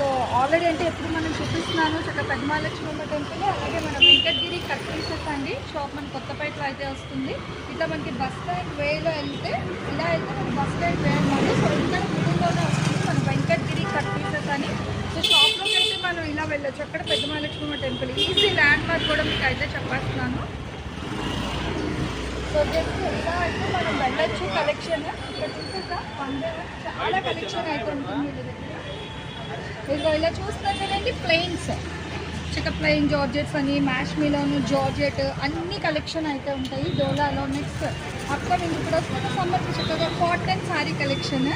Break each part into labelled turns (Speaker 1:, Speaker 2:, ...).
Speaker 1: So already అంటే ఎప్పుడు మనం చూపిస్తున్నాను చక్కగా పెద్దమాలక్ష్మమ్మ టెంపుల్ అలాగే మన వెంకటగిరి కట్ పీసెస్ అండి షాప్ మన కొత్తపేటలో అయితే వస్తుంది. ఇట్లా మనకి బస్ స్టాండ్ వేలో వెళ్తే ఇలా అయితే మనకి బస్ స్టాండ్ వే అనమాట సో ఇంకా గుడిలోనే వస్తుంది మన వెంకటగిరి కట్ పీసెస్ అని సో షాప్లోకి అయితే మనం ఇలా వెళ్ళొచ్చు. అక్కడ Peddamalakshmamma temple. Easy landmark కూడా మీకు అయితే చెప్పేస్తున్నాను. సో జస్ట్ ఇలా అయితే మనం వెళ్ళొచ్చు. కలెక్షన్ ఇక్కడ చూసేసా వన్ చాలా కలెక్షన్ అయితే ఉంటుంది. దగ్గర ఇదిగో ఇలా కదండి ప్లెయిన్స్ చిక్క ప్లెయిన్ జార్జెట్స్ అని మ్యాష్ మీలోను జార్జెట్ అన్ని కలెక్షన్ అయితే ఉంటాయి. డోలాలో నెక్స్ట్ అప్కమింగ్ ఇప్పుడు వస్తున్న సమ్మర్కి చక్కగా కాటన్ శారీ కలెక్షన్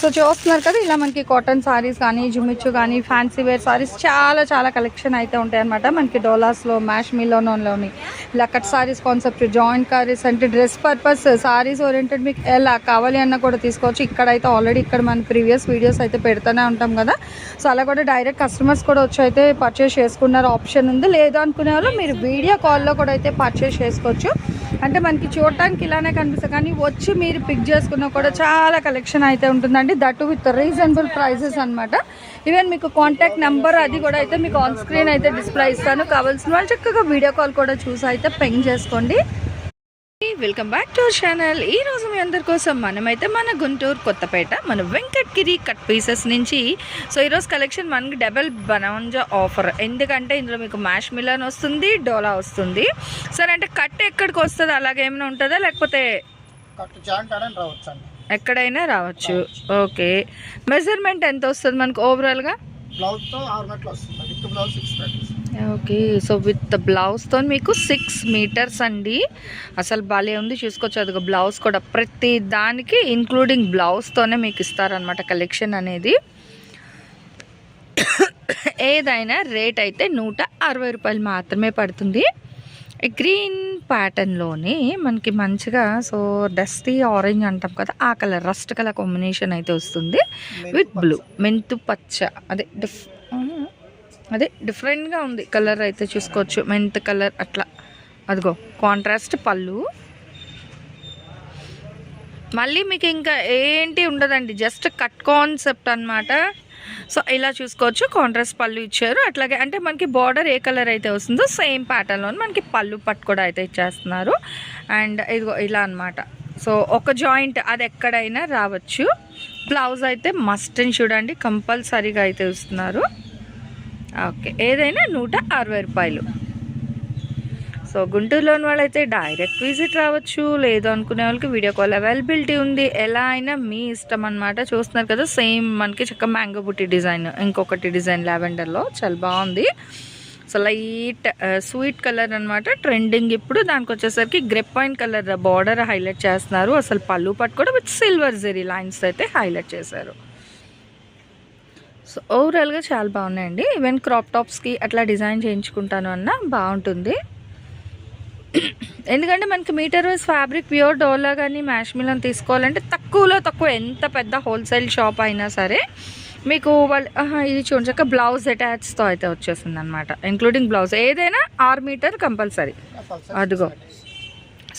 Speaker 1: సో చూస్తున్నారు కదా ఇలా మనకి కాటన్ సారీస్ కానీ జుమిచ్చు కానీ ఫ్యాన్సీ వేర్ సారీస్ చాలా చాలా కలెక్షన్ అయితే ఉంటాయి అనమాట మనకి డోలాస్లో మ్యాష్ మిలోనోన్లోని ఇలా cut saris concept joint saris అంటే డ్రెస్ పర్పస్ సారీస్ ఓరియంటెడ్ మీకు ఎలా కావాలి అన్న కూడా తీసుకోవచ్చు. ఇక్కడ అయితే ఆల్రెడీ ఇక్కడ మన ప్రీవియస్ వీడియోస్ అయితే పెడుతూనే ఉంటాం కదా. సో అలా కూడా డైరెక్ట్ కస్టమర్స్ కూడా వచ్చి అయితే పర్చేస్ చేసుకున్నారు ఆప్షన్ ఉంది. లేదు అనుకునే వాళ్ళు మీరు వీడియో కాల్లో కూడా అయితే పర్చేస్ చేసుకోవచ్చు. అంటే మనకి చూడటానికి ఇలానే కనిపిస్తుంది. కానీ వచ్చి మీరు పిక్ చేసుకున్నా కూడా చాలా కలెక్షన్ అయితే ఉంటుందండి. దట్ విత్ రీజనబుల్ ప్రైజెస్ అనమాట ఈవెన్ మీకు కాంటాక్ట్ నెంబర్ అది కూడా అయితే మీకు ఆన్ స్క్రీన్ అయితే డిస్ప్లే ఇస్తాను. కావాల్సిన వాళ్ళు చక్కగా వీడియో కాల్ కూడా చూసి అయితే పెంగ్ చేసుకోండి. Welcome back to our channel. ఈ రోజు మీ అందరి కోసం మనమైతే మన గుంటూరు కొత్తపేట మన వెంకట్గిరి కట్ పీసెస్ నుంచి. సో ఈరోజు కలెక్షన్ మనకి డబల్ బనాంజా ఆఫర్. ఎందుకంటే ఇందులో మీకు మ్యాష్ మిలన్ వస్తుంది డోలా వస్తుంది. సరే అంటే కట్ ఎక్కడికి వస్తుంది? అలాగే ఏమైనా ఉంటుందా? లేకపోతే ఎక్కడైనా రావచ్చు. ఓకే. మెజర్మెంట్ ఎంత వస్తుంది మనకు? ఓవరాల్గా
Speaker 2: బ్లౌజ్తో ఆరు మీటర్లు వస్తుంది. Blouse six metres
Speaker 1: okay so with బ్లౌజ్తో మీకు సిక్స్ మీటర్స్ అండి. అసలు భలే ఉంది చూసుకోవచ్చు. అది బ్లౌజ్ కూడా ప్రతి దానికి ఇంక్లూడింగ్ బ్లౌజ్తోనే మీకు ఇస్తారనమాట కలెక్షన్ అనేది. ఏదైనా రేట్ అయితే నూట అరవై రూపాయలు మాత్రమే పడుతుంది. ఈ గ్రీన్ ప్యాటర్న్లోనే మనకి మంచిగా సో డస్టీ ఆరెంజ్ అంటాం కదా ఆ కలర్ రస్ట్ కలర్ కాంబినేషన్ అయితే వస్తుంది. విత్ బ్లూ మెంతు పచ్చ. అదే డిఫ్ అదే డిఫరెంట్గా ఉంది. కలర్ అయితే చూసుకోవచ్చు. మెంత్ కలర్ అట్లా. అదిగో కాంట్రాస్ట్ పళ్ళు. మళ్ళీ మీకు ఇంకా ఏంటి ఉండదండి. జస్ట్ కట్ కాన్సెప్ట్ అన్నమాట. సో ఇలా చూసుకోవచ్చు. కాంట్రాస్ట్ పళ్ళు ఇచ్చారు. అట్లాగే అంటే మనకి బార్డర్ ఏ కలర్ అయితే వస్తుందో సేమ్ ప్యాటర్న్లో మనకి పళ్ళు పట్టు కూడా అయితే ఇచ్చేస్తున్నారు. అండ్ ఇదిగో ఇలా అన్నమాట. సో ఒక జాయింట్ అది ఎక్కడైనా రావచ్చు. బ్లౌజ్ అయితే మస్ట్ అని చూడండి కంపల్సరీగా అయితే ఇస్తున్నారు. ఓకే ఏదైనా నూట అరవై రూపాయలు. సో గుంటూరులోని వాళ్ళైతే డైరెక్ట్ విజిట్ రావచ్చు. లేదు అనుకునే వాళ్ళకి వీడియో కాల్ అవైలబిలిటీ ఉంది. ఎలా అయినా మీ ఇష్టం అనమాట చూస్తున్నారు కదా సేమ్ మనకి చక్క మ్యాంగో బుట్టి డిజైన్. ఇంకొకటి డిజైన్ లావెండర్లో. చాలా బాగుంది. సో లైట్ స్వీట్ కలర్ అనమాట ట్రెండింగ్ ఇప్పుడు. దానికి వచ్చేసరికి grape point colour border highlight చేస్తున్నారు. అసలు పళ్ళు పట్టు కూడా విత్ సిల్వర్ జెరీ లైన్స్ అయితే హైలైట్ చేశారు. సో ఓవరాల్గా చాలా బాగున్నాయండి. ఈవెన్ క్రాప్ టాప్స్కి అట్లా డిజైన్ చేయించుకుంటాను అన్న బాగుంటుంది. ఎందుకంటే మనకి మీటర్ వైజ్ ఫ్యాబ్రిక్ ప్యూర్ డోలా కానీ మ్యాష్ మిలన్ తీసుకోవాలంటే తక్కువలో తక్కువ ఎంత పెద్ద హోల్సేల్ షాప్ అయినా సరే మీకు వాళ్ళు ఇది చూడండి బ్లౌజ్ అటాచ్తో అయితే వచ్చేసింది అనమాట ఇంక్లూడింగ్ బ్లౌజ్ ఏదైనా ఆరు మీటర్ కంపల్సరీ అదిగో.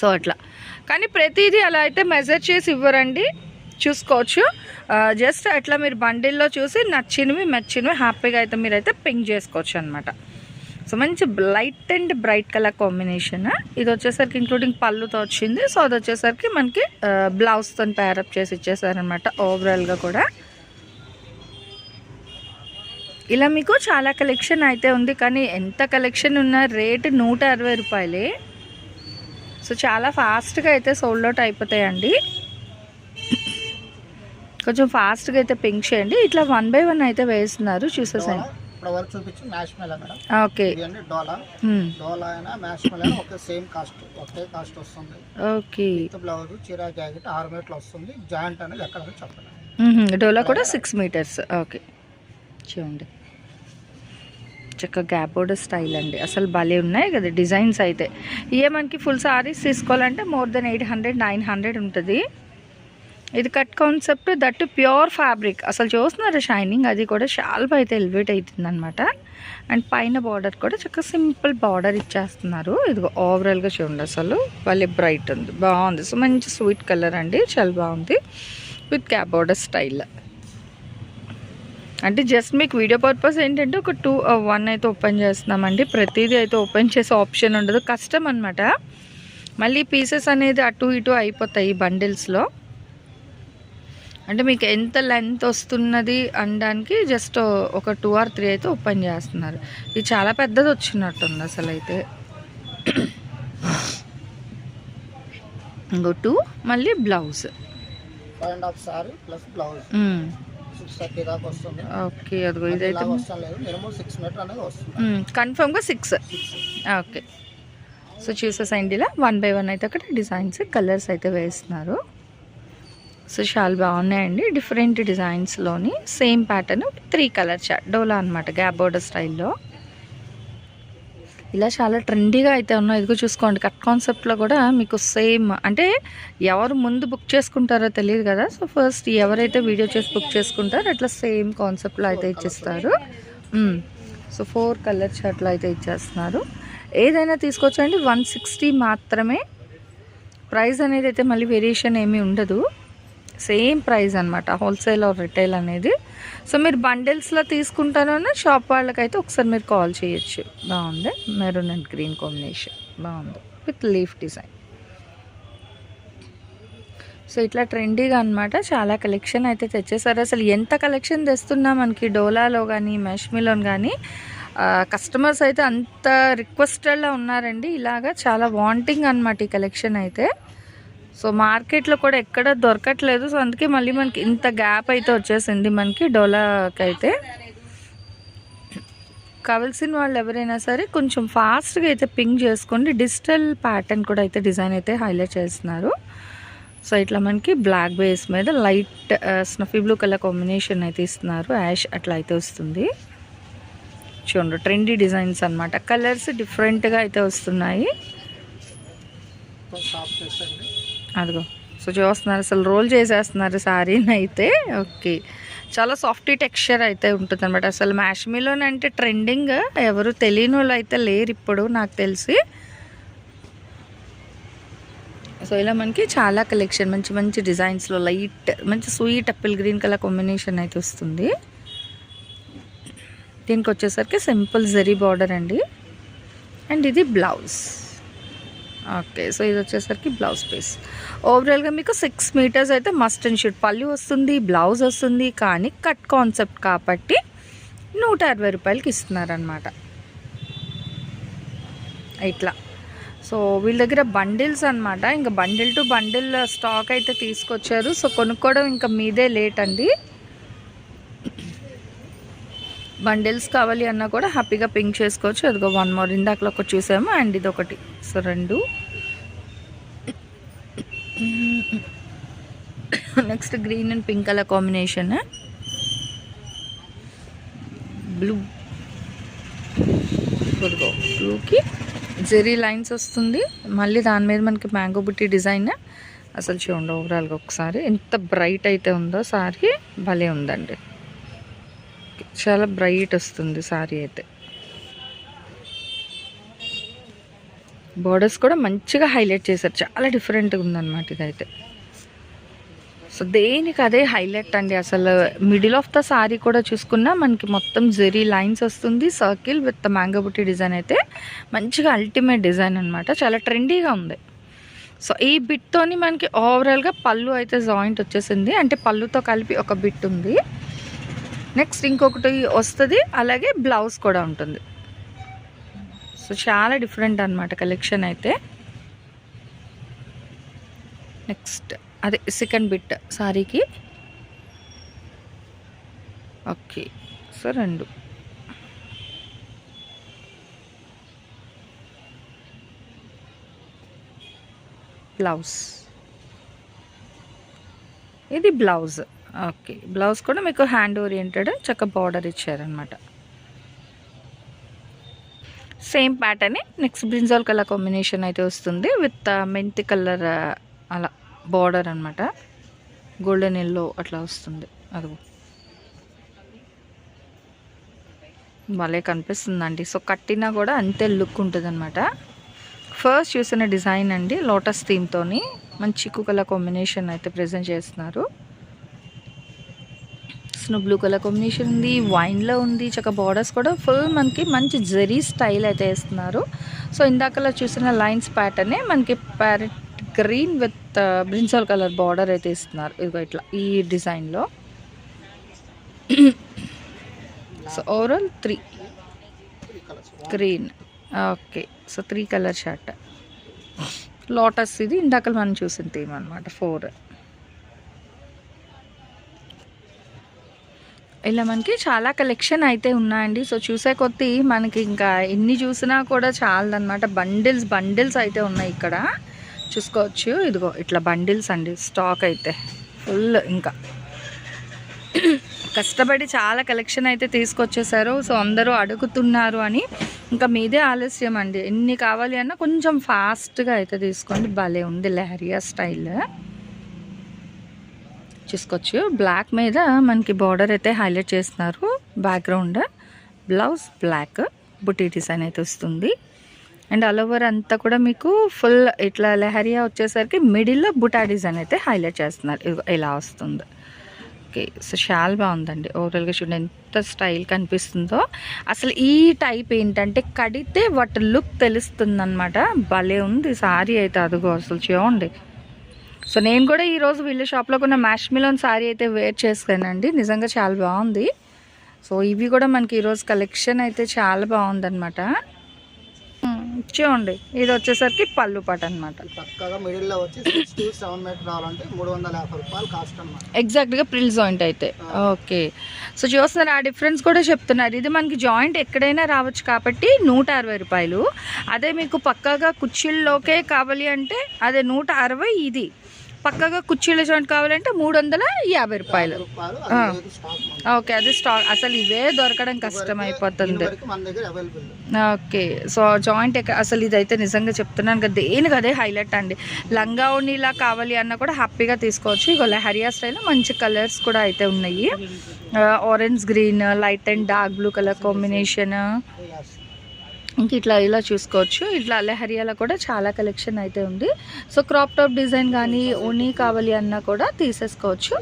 Speaker 1: సో అట్లా. కానీ ప్రతిదీ అలా అయితే మెజర్ చేసి ఇవ్వరండి. చూసుకోవచ్చు. జస్ట్ అట్లా మీరు బండిల్లో చూసి నచ్చినవి మెచ్చినవి హ్యాపీగా అయితే మీరైతే పింక్ చేసుకోవచ్చు అనమాట సో మంచి light and bright colour combination ఇది వచ్చేసరికి ఇంక్లూడింగ్ పళ్ళుతో వచ్చింది. సో అది వచ్చేసరికి మనకి బ్లౌజ్తో ప్యారప్ చేసి ఇచ్చేసారనమాట ఓవరాల్గా కూడా. ఇలా మీకు చాలా కలెక్షన్ అయితే ఉంది. కానీ ఎంత కలెక్షన్ ఉన్న రేటు నూట అరవై రూపాయలే. సో చాలా ఫాస్ట్గా అయితే సోల్డ్ అవుట్ అయిపోతాయండి. కొంచెం ఫాస్ట్గా అయితే పింక్ చేయండి. ఇట్లా వన్ బై వన్ అయితే వేస్తున్నారు. చూసేసాను
Speaker 2: ఇప్పుడు వరకు చూపించి మ్యాష్ మెల్ మేడం.
Speaker 1: ఓకే.
Speaker 2: డోలా. డోలా అయినా మ్యాష్ ఒకే సేమ్ కాస్ట్ ఒకే కాస్ట్ వస్తుంది.
Speaker 1: ఓకే.
Speaker 2: విత్ బ్లౌజ్ చీర జాకెట్ ఆరు మీటర్లు వస్తుంది. జాయింట్ అనేది ఎక్కడ చెప్పండి
Speaker 1: డోలా కూడా సిక్స్ మీటర్స్ ఓకే. చూడండి. చక్క గ్యాప్ బోర్డర్ స్టైల్ అండి. అసలు భలే ఉన్నాయి కదా డిజైన్స్ అయితే. ఇవే మనకి ఫుల్ సారీస్ తీసుకోవాలంటే more than eight hundred nine hundred ఉంటుంది. ఇది cut concept that pure fabric. అసలు చూస్తున్నారు షైనింగ్? అది కూడా షాల్ప్ అయితే ఎలివేట్ అవుతుంది అనమాట అండ్ పైన బార్డర్ కూడా చక్కగా సింపుల్ బార్డర్ ఇచ్చేస్తున్నారు. ఇది ఓవరాల్గా చూడండి అసలు. వాళ్ళే బ్రైట్ ఉంది. బాగుంది. సో మంచి స్వీట్ కలర్ అండి. చాలా బాగుంది. With cap border style. అంటే జస్ట్ మీకు వీడియో పర్పస్ ఏంటంటే ఒక టూ వన్ అయితే ఓపెన్ చేస్తున్నామండి. ప్రతిదీ అయితే ఓపెన్ చేసే ఆప్షన్ ఉండదు. కష్టం అనమాట మళ్ళీ పీసెస్ అనేది అటు ఇటు అయిపోతాయి బండిల్స్లో. అంటే మీకు ఎంత లెంత్ వస్తున్నది అనడానికి జస్ట్ ఒక టూ ఆర్ త్రీ అయితే ఓపెన్ చేస్తున్నారు. ఇది చాలా పెద్దది వచ్చినట్టుంది అసలు అయితే ఇంకో టూ మళ్ళీ బ్లౌజ్ ఓకే అదిగో ఇదైతే కన్ఫర్మ్గా సిక్స్ ఓకే సో చూసేసండి ఇలా. వన్ బై వన్ అయితే అక్కడ డిజైన్స్ కలర్స్ అయితే వేస్తున్నారు. సో చాలా బాగున్నాయండి. Different డిజైన్స్లోని same pattern three colour chart డోలా అనమాట గ్యాప్ బోర్డర్ స్టైల్లో. ఇలా చాలా ట్రెండీగా అయితే ఉన్నాయి. ఇదిగో చూసుకోండి కట్ కాన్సెప్ట్లో కూడా మీకు సేమ్ అంటే ఎవరు ముందు బుక్ చేసుకుంటారో తెలియదు కదా. సో ఫస్ట్ ఎవరైతే వీడియో చేసి బుక్ చేసుకుంటారో అట్లా సేమ్ కాన్సెప్ట్లో అయితే ఇచ్చేస్తారు. సో ఫోర్ కలర్ షర్ట్లు అయితే ఇచ్చేస్తున్నారు. ఏదైనా తీసుకోవచ్చండి వన్ సిక్స్టీ మాత్రమే. ప్రైస్ అనేది అయితే మళ్ళీ వేరియేషన్ ఏమీ ఉండదు. సేమ్ ప్రైస్ అనమాట హోల్సేల్ ఆర్ రిటైల్ అనేది. సో మీరు బండిల్స్లో తీసుకుంటానన్నా షాప్ వాళ్ళకైతే ఒకసారి మీరు కాల్ చేయొచ్చు. బాగుంది. Maroon and green combination. బాగుంది. With leaf design. సో ఇట్లా ట్రెండీగా అనమాట చాలా కలెక్షన్ అయితే తెచ్చేసారు. అసలు ఎంత కలెక్షన్ తెస్తున్నా మనకి డోలాలో కానీ మెష్మిలో కానీ కస్టమర్స్ అయితే అంత రిక్వెస్టెడ్లో ఉన్నారండి. ఇలాగా చాలా వాంటింగ్ అనమాట ఈ కలెక్షన్ అయితే. సో మార్కెట్లో కూడా ఎక్కడ దొరకట్లేదు. సో అందుకే మళ్ళీ మనకి ఇంత గ్యాప్ అయితే వచ్చేసింది మనకి డోలాకి అయితే కావాల్సిన వాళ్ళు ఎవరైనా సరే కొంచెం ఫాస్ట్గా అయితే పింక్ చేసుకోండి. డిజిటల్ ప్యాటర్న్ కూడా అయితే డిజైన్ అయితే హైలైట్ చేస్తున్నారు. సో ఇట్లా మనకి బ్లాక్ బేస్ మీద light snuffy blue colour combination అయితే ఇస్తున్నారు. యాష్ అట్లా అయితే వస్తుంది. చూడండి ట్రెండీ డిజైన్స్ అనమాట కలర్స్ డిఫరెంట్గా అయితే వస్తున్నాయి.
Speaker 2: చేసండి
Speaker 1: అదిగో. సో చూస్తున్నారు. అసలు రోల్ చేసేస్తున్నారు శారీని అయితే. ఓకే. చాలా సాఫ్ట్ టెక్స్చర్ అయితే ఉంటుంది అనమాట అసలు మ్యాష్మీలోనే అంటే ట్రెండింగ్. ఎవరు తెలియని వాళ్ళు అయితే లేరు ఇప్పుడు నాకు తెలిసి. సో ఇలా మనకి చాలా కలెక్షన్. మంచి మంచి డిజైన్స్లో లైట్ మంచి sweet apple green colour combination అయితే వస్తుంది. దీనికి వచ్చేసరికి సింపుల్ జరీ బార్డర్ అండి. అండ్ ఇది బ్లౌజ్. ఓకే సో ఇది వచ్చేసరికి బ్లౌజ్ పీస్. ఓవరాల్గా మీకు సిక్స్ మీటర్స్ అయితే మస్ట్ అండ్ షూట్ పళ్ళు వస్తుంది బ్లౌజ్ వస్తుంది కానీ కట్ కాన్సెప్ట్ కాబట్టి నూట అరవై రూపాయలకి ఇస్తున్నారనమాట ఇట్లా. సో వీళ్ళ దగ్గర బండిల్స్ అనమాట ఇంకా బండిల్ టు బండిల్ స్టాక్ అయితే తీసుకొచ్చారు. సో కొనుక్కోవడం ఇంకా మీదే లేట్ అండి. బండిల్స్ కావాలి అన్నా కూడా హ్యాపీగా పింక్ చేసుకోవచ్చు. అదిగో వన్ మోర్. ఇందాకలో ఒకటి చూసాము. అండ్ ఇది ఒకటి సో రెండు. Next green and pink colour combination. Blue. ఇదిగో బ్లూకి జెరీ లైన్స్ వస్తుంది. మళ్ళీ దాని మీద మనకి మ్యాంగో బుట్టి డిజైన్. అసలు చూడండి ఓవరాల్గా ఒకసారి. ఎంత బ్రైట్ అయితే ఉందో సారీ. భలే ఉందండి. చాలా బ్రైట్ వస్తుంది సారీ అయితే. బోర్డర్స్ కూడా మంచిగా హైలైట్ చేశారు. చాలా డిఫరెంట్గా ఉందన్నమాట ఇదైతే. సో దేనికి అదే హైలైట్ అండి అసలు. మిడిల్ ఆఫ్ ద సారీ కూడా చూసుకున్నా మనకి మొత్తం జెరీ లైన్స్ వస్తుంది. Circle with mango butti design అయితే మంచిగా అల్టిమేట్ డిజైన్ అనమాట చాలా ట్రెండీగా ఉంది. సో ఈ బిట్తోని మనకి ఓవరాల్గా పళ్ళు అయితే జాయింట్ వచ్చేసింది. అంటే పళ్ళుతో కలిపి ఒక బిట్ ఉంది. నెక్స్ట్ ఇంకొకటి వస్తుంది అలాగే బ్లౌజ్ కూడా ఉంటుంది. సో చాలా డిఫరెంట్ అనమాట కలెక్షన్ అయితే. నెక్స్ట్ అదే సెకండ్ బిట్ సారీకి. ఓకే సో రెండు. బ్లౌజ్. ఇది బ్లౌజ్. ఓకే. బ్లౌజ్ కూడా మీకు హ్యాండ్ ఓరియంటెడ్ చక్క బార్డర్ ఇచ్చారనమాట same pattern next brinjal colour combination అయితే వస్తుంది విత్ మెంతి కలర్ అలా బార్డర్ అనమాట గోల్డెన్ ఎల్లో అట్లా వస్తుంది. అది భలే కనిపిస్తుందండి. సో కట్టినా కూడా అంతే లుక్ ఉంటుంది అనమాట ఫస్ట్ చూసిన డిజైన్ అండి లోటస్ థీమ్తోని. మంచి చిక్కు కాంబినేషన్ అయితే ప్రజెంట్ చేస్తున్నారు. స్నో బ్లూ కలర్ కాంబినేషన్ ఉంది వైన్లో ఉంది చక్క బార్డర్స్ కూడా ఫుల్ మనకి మంచి జరీ స్టైల్ అయితే వేస్తున్నారు. సో ఇందాకలా చూసిన లైన్స్ ప్యాటర్నే మనకి parrot green with brinjal colour border అయితే ఇస్తున్నారు. ఇదిగో ఇట్లా ఈ డిజైన్లో so overall three green okay so three colour shirt lotus ఇది. ఇందాక మనం చూసిన థీమ్ అనమాట ఫోర్ ఇలా మనకి చాలా కలెక్షన్ అయితే ఉన్నాయండి. సో చూసే కొద్దీ మనకి ఇంకా ఎన్ని చూసినా కూడా చాలదన్నమాట. బండిల్స్ బండిల్స్ అయితే ఉన్నాయి ఇక్కడ. చూసుకోవచ్చు. ఇదిగో ఇట్లా బండిల్స్ అండి. స్టాక్ అయితే. ఫుల్ ఇంకా. కష్టపడి చాలా కలెక్షన్ అయితే తీసుకొచ్చేసారు. సో అందరూ అడుగుతున్నారు అని. ఇంకా మీదే ఆలస్యం అండి. ఎన్ని కావాలి అన్నా కొంచెం ఫాస్ట్గా అయితే తీసుకోండి. భలే ఉంది లహరియా స్టైల్ చూసుకోవచ్చు. బ్లాక్ మీద మనకి బార్డర్ అయితే హైలైట్ చేస్తున్నారు. Background blouse black buti design అయితే వస్తుంది. అండ్ ఆల్ ఓవర్ అంతా కూడా మీకు ఫుల్ ఇట్లా లెహరియా వచ్చేసరికి మిడిల్లో బుటా డిజైన్ అయితే హైలైట్ చేస్తున్నారు. ఇలా వస్తుంది. ఓకే సో షాల్ బాగుందండి. ఓవరాల్గా చూడండి ఎంత స్టైల్ కనిపిస్తుందో. అసలు ఈ టైప్ ఏంటంటే కడితే వాటి లుక్ తెలుస్తుంది అనమాట భలే ఉంది. సారీ అయితే అదుగో అసలు చూడండి. సో నేను కూడా ఈరోజు వీళ్ళ షాప్లో కొన్న మ్యాష్ మిలోన్ సారీ అయితే వేర్ చేస్తానండి నిజంగా చాలా బాగుంది. సో ఇవి కూడా మనకి ఈరోజు కలెక్షన్ అయితే చాలా బాగుందన్నమాట. మ్మ్, చూడండి ఇది వచ్చేసరికి పళ్ళు పాట అనమాట ఎగ్జాక్ట్గా ప్రిల్ జాయింట్ అయితే. ఓకే సో చూస్తున్నారు ఆ డిఫరెన్స్ కూడా చెప్తున్నారు. ఇది మనకి జాయింట్ ఎక్కడైనా రావచ్చు కాబట్టి నూట అరవై రూపాయలు. అదే మీకు పక్కాగా కుర్చీల్లోకే కావాలి అంటే అదే నూట అరవై ఇది. పక్కాగా కుర్చీల జాయింట్ కావాలంటే మూడు వందల యాభై రూపాయలు. ఓకే అది స్టాక్ అసలు ఇవే దొరకడం కష్టం అయిపోతుంది ఓకే సో జాయింట్ అసలు ఇదైతే నిజంగా చెప్తున్నాను కదా దేనికి అదే హైలైట్ అండి. లంగా ఉన్నిలా కావాలి అన్నా కూడా హ్యాపీగా తీసుకోవచ్చు. ఇక లెహరియా స్టైల్లో మంచి కలర్స్ కూడా అయితే ఉన్నాయి. Orange green light and dark blue colour combination ఇంక ఇట్లా ఇలా చూసుకోవచ్చు. ఇట్లా లెహరియాలో కూడా చాలా కలెక్షన్ అయితే ఉంది. సో క్రాప్ టాప్ డిజైన్ కానీ ఓనీ కావాలి అన్నా కూడా తీసేసుకోవచ్చు.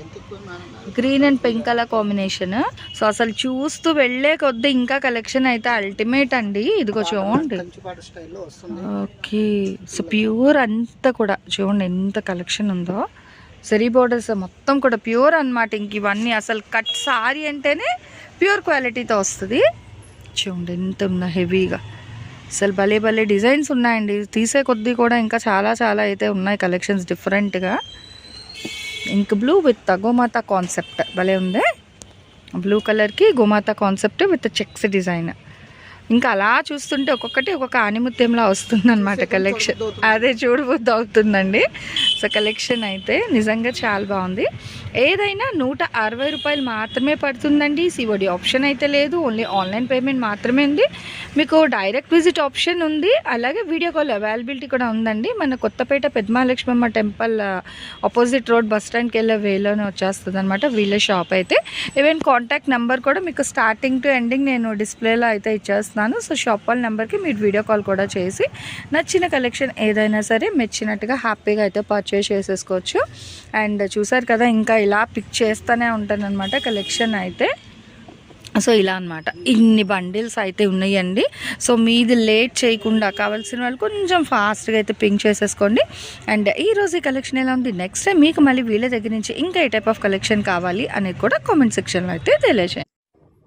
Speaker 1: Green and pink colour combination so అసలు చూస్తూ వెళ్ళే కొద్దీ ఇంకా కలెక్షన్ అయితే అల్టిమేట్ అండి. ఇదిగో చూడండి. ఓకే సో ప్యూర్ అంతా కూడా చూడండి ఎంత కలెక్షన్ ఉందో. సరీ బోర్డర్స్ మొత్తం కూడా ప్యూర్ అన్నమాట. ఇంక ఇవన్నీ అసలు కట్ సారీ అంటేనే ప్యూర్ క్వాలిటీతో వస్తుంది. చూడండి ఎంత ఉందో హెవీగా అసలు భలే భలే డిజైన్స్ ఉన్నాయండి. తీసే కొద్దీ కూడా ఇంకా చాలా చాలా అయితే ఉన్నాయి కలెక్షన్స్ డిఫరెంట్గా. ఇంక్ బ్లూ విత్ గోమాత కాన్సెప్ట్. భలే ఉంది? బ్లూ కలర్కి గోమాత కాన్సెప్ట్ విత్ చెక్స్ డిజైన్. ఇంకా అలా చూస్తుంటే ఒక్కొక్కటి ఒక్కొక్క ఆనిముత్యంలా వస్తుంది అనమాట కలెక్షన్ అదే చూడబుద్ధి అవుతుందండి. సో కలెక్షన్ అయితే నిజంగా చాలా బాగుంది. ఏదైనా నూట అరవై రూపాయలు మాత్రమే పడుతుందండి. సివడి ఆప్షన్ అయితే లేదు. ఓన్లీ ఆన్లైన్ పేమెంట్ మాత్రమే ఉంది. మీకు డైరెక్ట్ విజిట్ ఆప్షన్ ఉంది. అలాగే వీడియో కాల్ అవైలబిలిటీ కూడా ఉందండి. మన Kothapeta Peddamahalakshmamma temple opposite road bus స్టాండ్కి వెళ్ళే వేలోనే వచ్చేస్తుంది అనమాట వీళ్ళ షాప్ అయితే. ఈవెన్ కాంటాక్ట్ నెంబర్ కూడా మీకు స్టార్టింగ్ టు ఎండింగ్ నేను డిస్ప్లేలో అయితే చేస్తున్నాను. సో షాప్ వాళ్ళ నెంబర్కి మీరు వీడియో కాల్ కూడా చేసి నచ్చిన కలెక్షన్ ఏదైనా సరే మెచ్చినట్టుగా హ్యాపీగా అయితే పర్చేస్ చేసేసుకోవచ్చు. అండ్ చూసారు కదా ఇంకా ఇలా పిక్ చేస్తూనే ఉంటానన్నమాట కలెక్షన్ అయితే. సో ఇలా అనమాట ఇన్ని బండిల్స్ అయితే ఉన్నాయండి. సో మీది లేట్ చేయకుండా కావాల్సిన వాళ్ళు కొంచెం ఫాస్ట్గా అయితే పింక్ చేసేసుకోండి. అండ్ ఈరోజు ఈ కలెక్షన్ ఎలా ఉంది? నెక్స్ట్ టైం మీకు మళ్ళీ వీళ్ళ దగ్గర నుంచి ఇంకా ఏ టైప్ ఆఫ్ కలెక్షన్ కావాలి అనేది కూడా కామెంట్ సెక్షన్లో అయితే తెలియజేయండి.